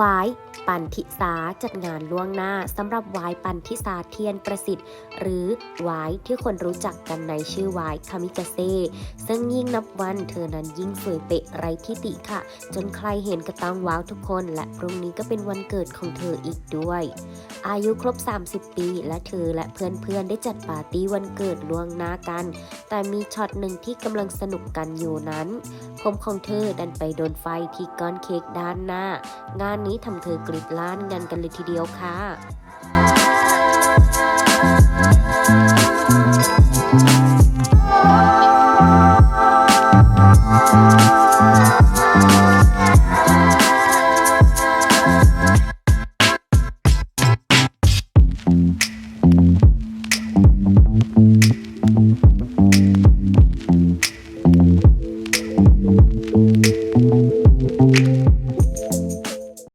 วายปันทิสาจัดงานล่วงหน้าสำหรับวายปันทิสาเทียนประสิทธิ์ หรือวายที่คนรู้จักกันในชื่อวายคามิกาเซ่ซึ่งยิ่งนับวันเธอนั้นยิ่งสวยเป๊ะไรที่ติค่ะ จนใครเห็นก็ต้องว้าวทุกคน และพรุ่งนี้ก็เป็นวันเกิดของเธออีกด้วย อายุครบ 30 ปี และเธอและเพื่อนๆได้จัดปาร์ตี้วันเกิดล่วงหน้ากัน แต่มีช็อตหนึ่งที่กำลังสนุกกันอยู่นั้น ผมของเธอดันไปโดนไฟที่ก้อนเค้กด้านหน้า งานนี้ทำเธอกรีดล้านกันกันเลยทีเดียวค่ะうん。